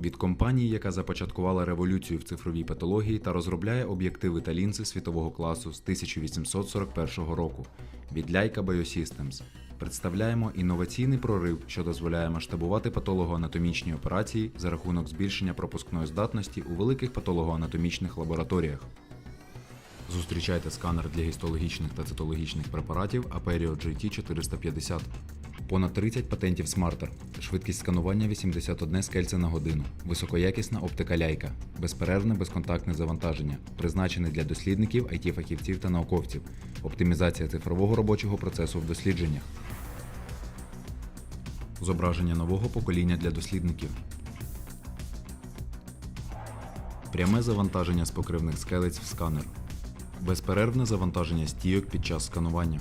Від компанії, яка започаткувала революцію в цифровій патології та розробляє об'єктиви та лінзи світового класу з 1841 року від Leica Biosystems. Представляємо інноваційний прорив, що дозволяє масштабувати патологоанатомічні операції за рахунок збільшення пропускної здатності у великих патологоанатомічних лабораторіях. Зустрічайте сканер для гістологічних та цитологічних препаратів Aperio GT450. Понад 30 патентів смартер, швидкість сканування 81 скельце на годину, високоякісна оптика ляйка, безперервне безконтактне завантаження, призначене для дослідників, IT-фахівців та науковців, оптимізація цифрового робочого процесу в дослідженнях. Зображення нового покоління для дослідників. Пряме завантаження з покривних скелець в сканер. Безперервне завантаження стійок під час сканування.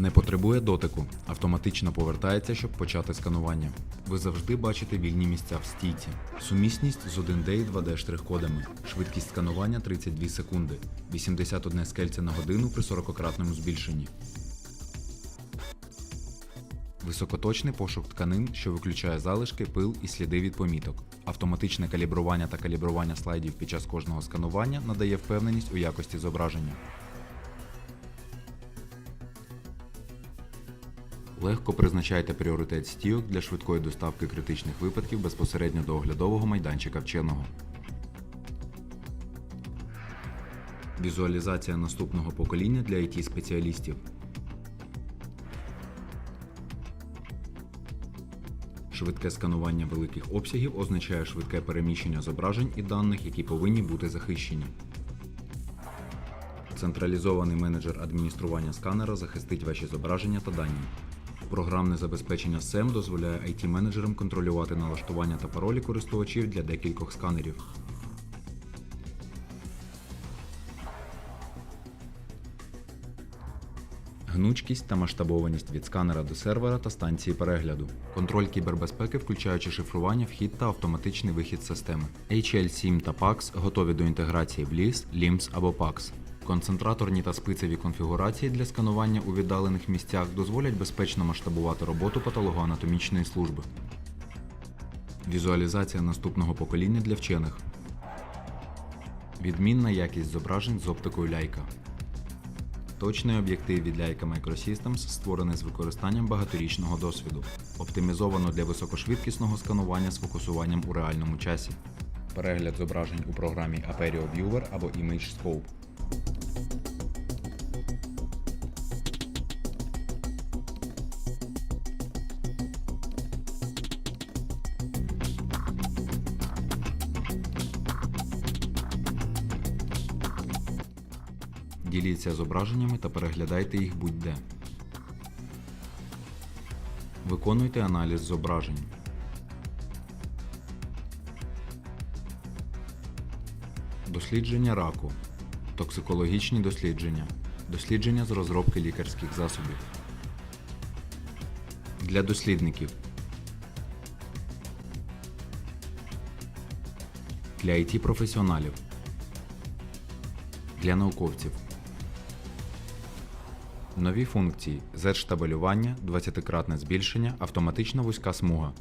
Не потребує дотику, автоматично повертається, щоб почати сканування. Ви завжди бачите вільні місця в стійці. Сумісність з 1D і 2D штрих-кодами. Швидкість сканування 32 секунди, 81 скельце на годину при 40-кратному збільшенні. Високоточний пошук тканин, що виключає залишки, пил і сліди від поміток. Автоматичне калібрування та калібрування слайдів під час кожного сканування надає впевненість у якості зображення. Легко призначайте пріоритет стійок для швидкої доставки критичних випадків безпосередньо до оглядового майданчика вченого. Візуалізація наступного покоління для it спеціалістів Швидке сканування великих обсягів означає швидке переміщення зображень і даних, які повинні бути захищені. Централізований менеджер адміністрування сканера захистить ваші зображення та дані. Програмне забезпечення SEM дозволяє IT-менеджерам контролювати налаштування та паролі користувачів для декількох сканерів. Гнучкість та масштабованість від сканера до сервера та станції перегляду. Контроль кібербезпеки, включаючи шифрування, вхід та автоматичний вихід системи. HL7 та PAX готові до інтеграції в LIS, LIMS або PAX. Концентраторні та спицеві конфігурації для сканування у віддалених місцях дозволять безпечно масштабувати роботу патологоанатомічної служби. Візуалізація наступного покоління для вчених. Відмінна якість зображень з оптикою ляйка. Точний об'єктив від Leica Microsystems створений з використанням багаторічного досвіду, оптимізовано для високошвидкісного сканування з фокусуванням у реальному часі. Перегляд зображень у програмі Aperio Viewer або Image Scope. Діліться зображеннями та переглядайте їх будь-де. Виконуйте аналіз зображень. Дослідження раку. Токсикологічні дослідження. Дослідження з розробки лікарських засобів. Для дослідників. Для IT професіоналів. Для науковців. Нові функції Z-штабелювання, 20-кратне збільшення, автоматична вузька смуга.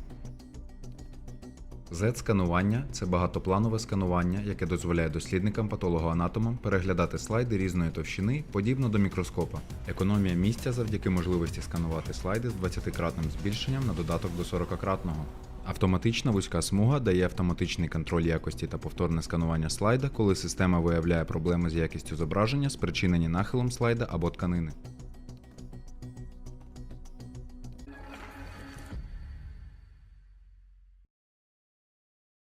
Z-сканування це багатопланове сканування, яке дозволяє дослідникам патологоанатомам переглядати слайди різної товщини, подібно до мікроскопа. Економія місця завдяки можливості сканувати слайди з 20-кратним збільшенням на додаток до 40-кратного. Автоматична вузька смуга дає автоматичний контроль якості та повторне сканування слайда, коли система виявляє проблеми з якістю зображення, спричинені нахилом слайда або тканини.